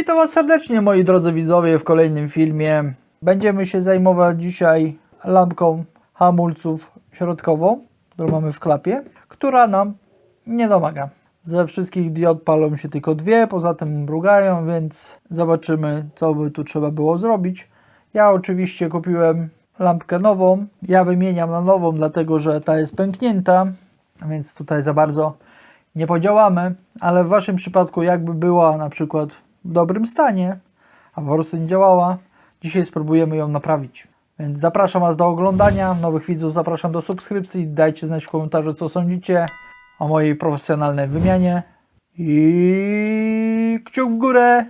Witam Was serdecznie, moi drodzy widzowie, w kolejnym filmie. Będziemy się zajmować dzisiaj lampką hamulców środkową, którą mamy w klapie, która nam nie domaga. Ze wszystkich diod palą się tylko dwie, poza tym mrugają, więc zobaczymy, co by tu trzeba było zrobić. Ja oczywiście kupiłem lampkę nową. Ja wymieniam na nową, dlatego że ta jest pęknięta, więc tutaj za bardzo nie podziałamy, ale w Waszym przypadku jakby była na przykład dobrym stanie, a po prostu nie działała, dzisiaj spróbujemy ją naprawić. Więc zapraszam Was do oglądania, nowych widzów zapraszam do subskrypcji, dajcie znać w komentarzu co sądzicie o mojej profesjonalnej wymianie i kciuk w górę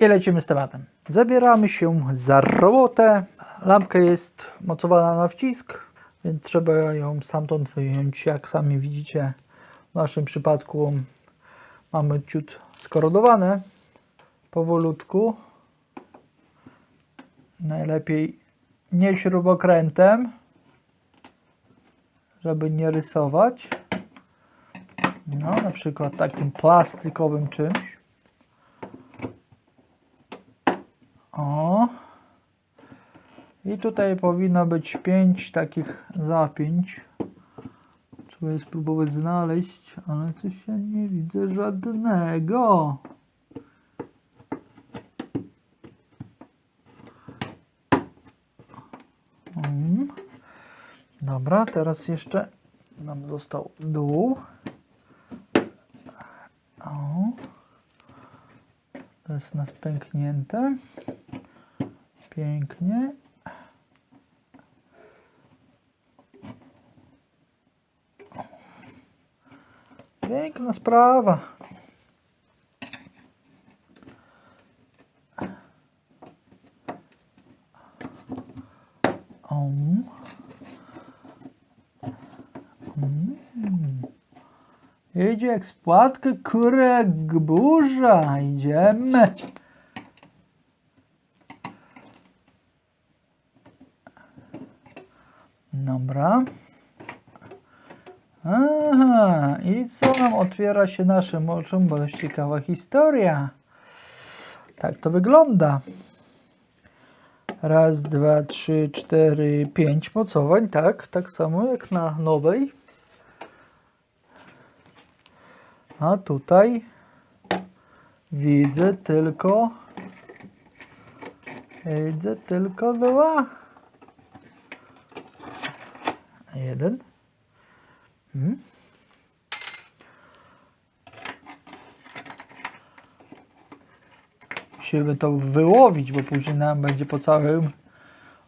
i lecimy z tematem. Zabieramy się za robotę. Lampka jest mocowana na wcisk, więc trzeba ją stamtąd wyjąć. Jak sami widzicie, w naszym przypadku mamy ciut skorodowane. Powolutku. Najlepiej nie śrubokrętem, żeby nie rysować. No, na przykład takim plastikowym czymś. O. I tutaj powinno być pięć takich zapięć. Trzeba je spróbować znaleźć, ale coś ja nie widzę żadnego. Dobra, teraz jeszcze nam został dół. O. To jest u nas pęknięte. Pięknie. Piękna sprawa. Idzie jak spłatkę kurek burza. Idziemy. Dobra. Aha, i co nam otwiera się naszym oczom? Bo dość ciekawa historia. Tak to wygląda. Raz, dwa, trzy, cztery, pięć mocowań, tak, tak samo jak na nowej. A tutaj widzę tylko widzę tylko dwa. Jeden. Hmm? Musimy to wyłowić, bo później nam będzie po całym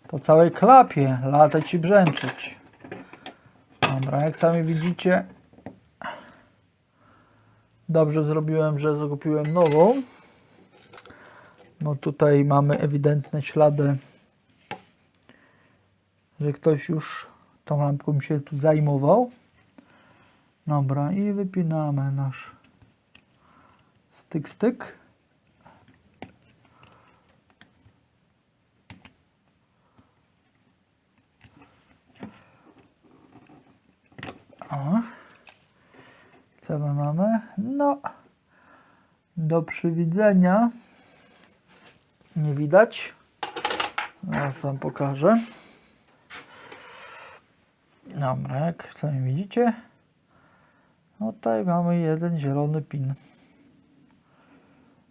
po całej klapie latać i brzęczeć. Dobra, jak sami widzicie, dobrze zrobiłem, że zakupiłem nową. No tutaj mamy ewidentne ślady, że ktoś już tą lampką się tu zajmował. Dobra, i wypinamy nasz styk, styk. O. Co my mamy? No, do przywidzenia. Nie widać. Zaraz wam pokażę. Dobra, jak sami widzicie, no tutaj mamy jeden zielony pin.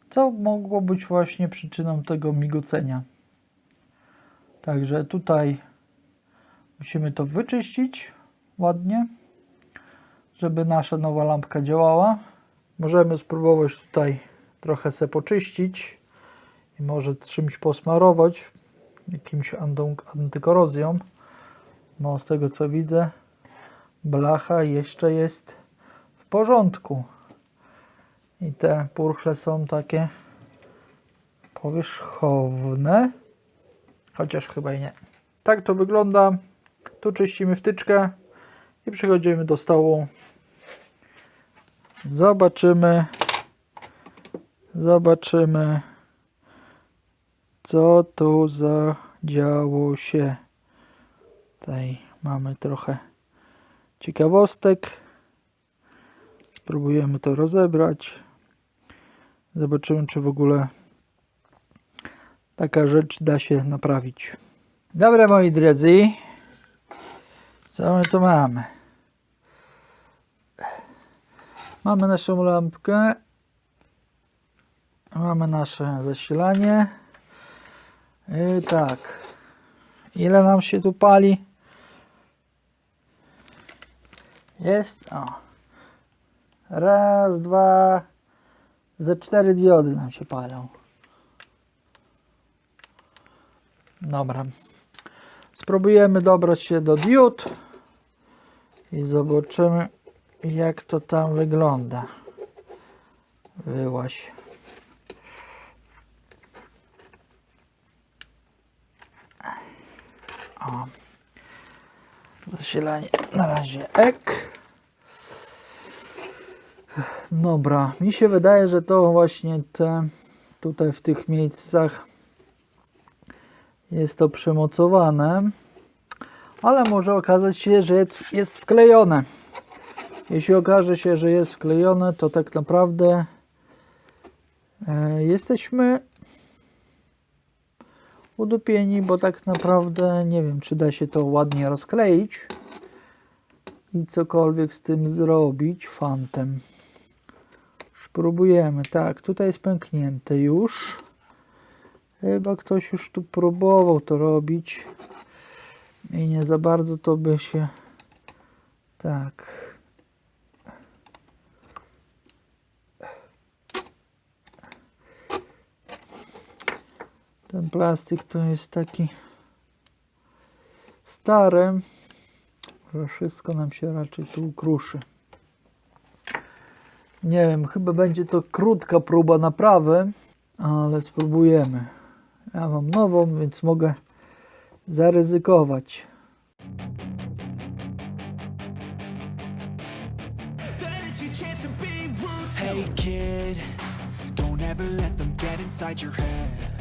Co mogło być właśnie przyczyną tego migocenia. Także tutaj musimy to wyczyścić ładnie, żeby nasza nowa lampka działała. Możemy spróbować tutaj trochę se poczyścić i może czymś posmarować, jakimś anty- antykorozją. No, z tego co widzę, blacha jeszcze jest w porządku. I te purchle są takie powierzchowne, chociaż chyba i nie. Tak to wygląda. Tu czyścimy wtyczkę i przechodzimy do stołu. Zobaczymy, zobaczymy, co tu zadziało się. Tutaj mamy trochę ciekawostek. Spróbujemy to rozebrać. Zobaczymy, czy w ogóle taka rzecz da się naprawić. Dobra moi drodzy, co my tu mamy? Mamy naszą lampkę, mamy nasze zasilanie. I tak, ile nam się tu pali? Jest, o. Raz, dwa, ze cztery diody nam się palą. Dobra. Spróbujemy dobrać się do diod i zobaczymy jak to tam wygląda. Wyłaś. O. Zasilanie na razie ek. Dobra, mi się wydaje, że to właśnie te tutaj w tych miejscach jest to przemocowane, ale może okazać się, że jest, wklejone. Jeśli okaże się, że jest wklejone, to tak naprawdę e, jesteśmy udupieni, bo tak naprawdę nie wiem, czy da się to ładnie rozkleić i cokolwiek z tym zrobić fantem. Spróbujemy. Tak, tutaj jest pęknięte już. Chyba ktoś już tu próbował to robić i nie za bardzo to by się tak ten plastik to jest taki stary że wszystko nam się raczej tu ukruszy nie wiem, chyba będzie to krótka próba naprawy ale spróbujemy ja mam nową, więc mogę zaryzykować. Hey kid, don't ever let them get inside your head.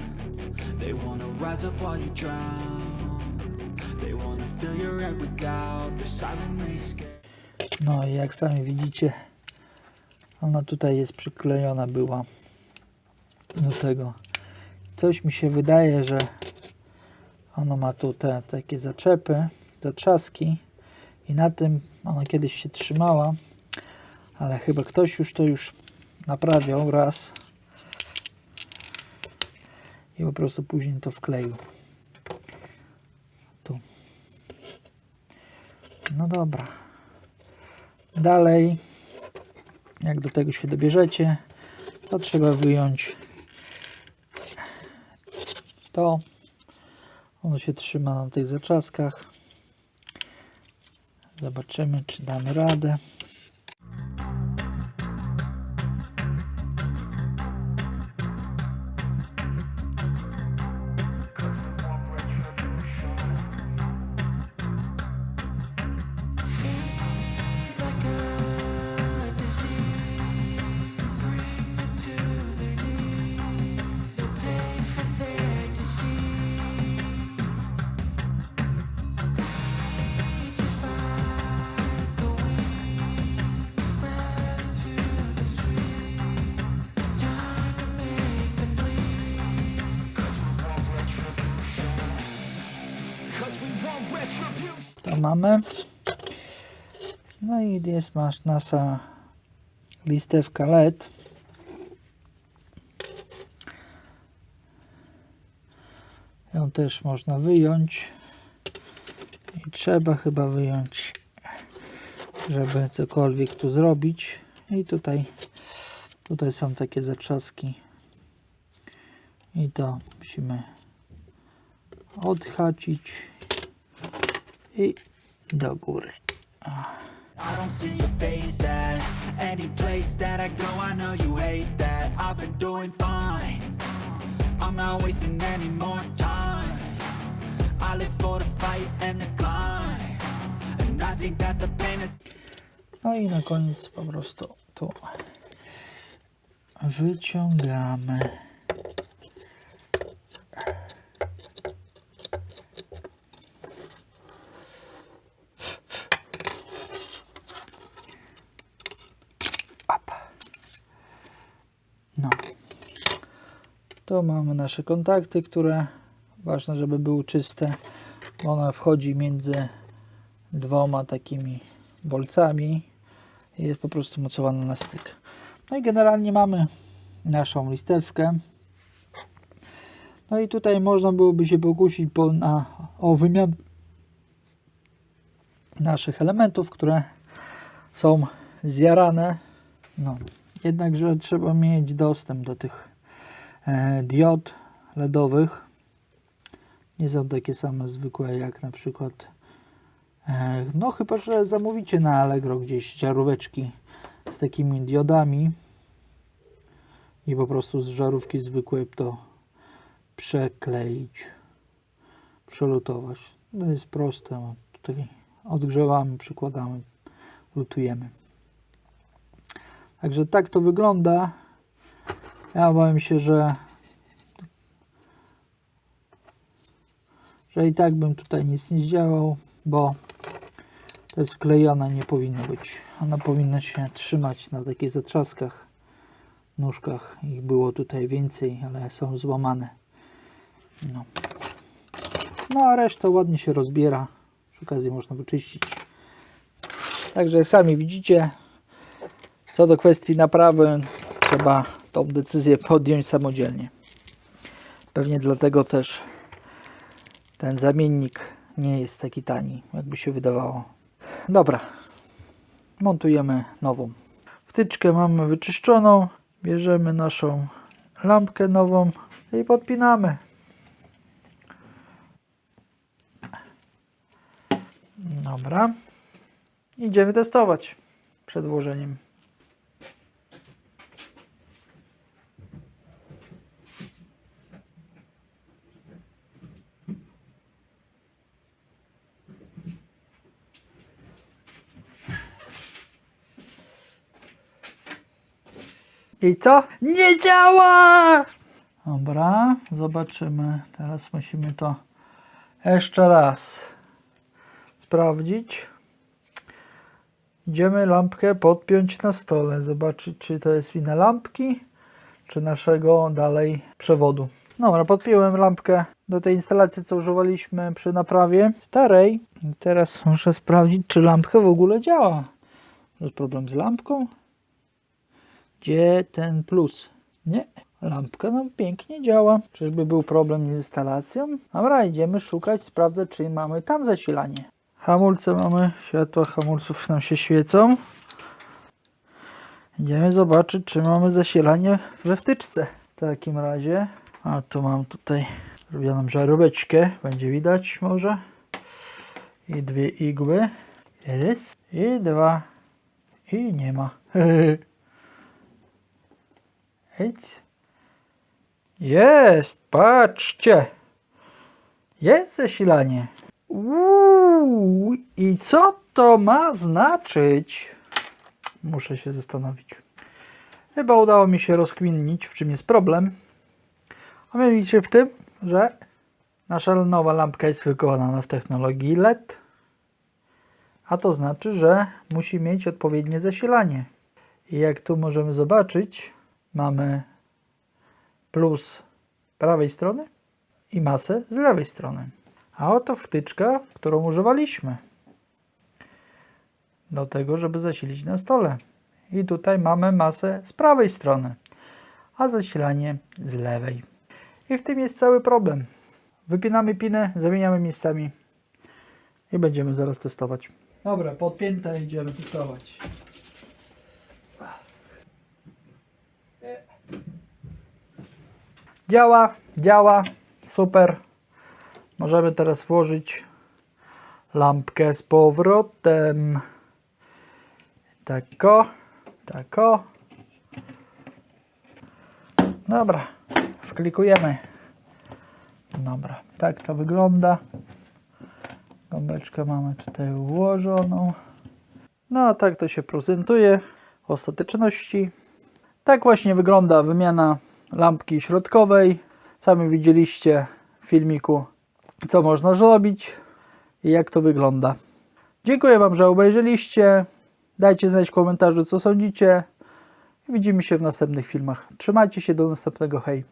they wanna rise up while you drown. They wanna fill your head with doubt. They're silently scared. No i jak sami widzicie, ona tutaj jest przyklejona była do tego. Coś mi się wydaje, że ona ma tu te takie zaczepy, zatrzaski i na tym ona kiedyś się trzymała, ale chyba ktoś już to już naprawiał raz i po prostu później to wkleił. Tu. No dobra. Dalej, jak do tego się dobierzecie, to trzeba wyjąć to. Ono się trzyma na tych zaczaskach. Zobaczymy, czy damy radę. Mamy. No i jest masz nasza listewka LED. Ją też można wyjąć. I trzeba chyba wyjąć, żeby cokolwiek tu zrobić. I tutaj, tutaj są takie zatrzaski. I to musimy odhaczyć i do góry. I don't see your face at any place that I go. I know you hate that. I've been doing fine. I'm not wasting any more time. I live for the fight and the climb. And I think that the pain is No i na koniec po prostu tu wyciągamy. Op. No. Tu mamy nasze kontakty, które ważne, żeby były czyste. Ona wchodzi między dwoma takimi bolcami i jest po prostu mocowana na styk. No i generalnie mamy naszą listewkę. No i tutaj można byłoby się pokusić po, na, o wymian naszych elementów, które są zjarane. No, jednakże trzeba mieć dostęp do tych diod LEDowych. Nie są takie same zwykłe jak na przykład E, No chyba, że zamówicie na Allegro gdzieś żaróweczki z takimi diodami i po prostu z żarówki zwykłej to przekleić, przelutować. To jest proste. Tutaj odgrzewamy, przykładamy, lutujemy. Także tak to wygląda. Ja obawiam się, że że i tak bym tutaj nic nie zdziałał, bo to jest wklejone, nie powinno być. Ona powinna się trzymać na takich zatrzaskach, nóżkach. Ich było tutaj więcej, ale są złamane. No, no a reszta ładnie się rozbiera. Przy okazji można wyczyścić. Także sami widzicie, co do kwestii naprawy, trzeba tą decyzję podjąć samodzielnie. Pewnie dlatego też ten zamiennik nie jest taki tani, jakby się wydawało. Dobra, montujemy nową. Wtyczkę mamy wyczyszczoną, bierzemy naszą lampkę nową i podpinamy. Dobra, idziemy testować przed włożeniem. I co? Nie działa! Dobra, zobaczymy. Teraz musimy to jeszcze raz sprawdzić. Idziemy lampkę podpiąć na stole, zobaczyć czy to jest wina lampki, czy naszego dalej przewodu. Dobra, podpiąłem lampkę do tej instalacji, co używaliśmy przy naprawie starej. I teraz muszę sprawdzić, czy lampka w ogóle działa. Jest problem z lampką? Gdzie ten plus? Nie. Lampka nam pięknie działa. Czyżby był problem z instalacją? Dobra, idziemy szukać, sprawdzę, czy mamy tam zasilanie. Hamulce mamy, światła hamulców nam się świecą. Idziemy zobaczyć, czy mamy zasilanie we wtyczce. W takim razie, a tu mam tutaj zrobioną żaróweczkę, będzie widać może. I dwie igły. Raz i dwa. I nie ma. Hejć. Jest, patrzcie. Jest zasilanie. Uuu, i co to ma znaczyć? Muszę się zastanowić. Chyba udało mi się rozkminić, w czym jest problem. A mianowicie w tym, że nasza nowa lampka jest wykonana w technologii LED. A to znaczy, że musi mieć odpowiednie zasilanie. I jak tu możemy zobaczyć, mamy plus prawej strony i masę z lewej strony. A oto wtyczka, którą używaliśmy do tego, żeby zasilić na stole. I tutaj mamy masę z prawej strony, a zasilanie z lewej. I w tym jest cały problem. Wypinamy pinę, zamieniamy miejscami i będziemy zaraz testować. Dobra, podpięte idziemy testować. Działa, działa, super. Możemy teraz włożyć lampkę z powrotem. Tako, tako. Dobra, wklikujemy. Dobra, tak to wygląda. Gąbeczkę mamy tutaj ułożoną. No, tak to się prezentuje w ostateczności. Tak właśnie wygląda wymiana lampki środkowej. Sami widzieliście w filmiku, co można zrobić i jak to wygląda. Dziękuję Wam, że obejrzeliście. Dajcie znać w komentarzu, co sądzicie. Widzimy się w następnych filmach. Trzymajcie się, do następnego. Hej!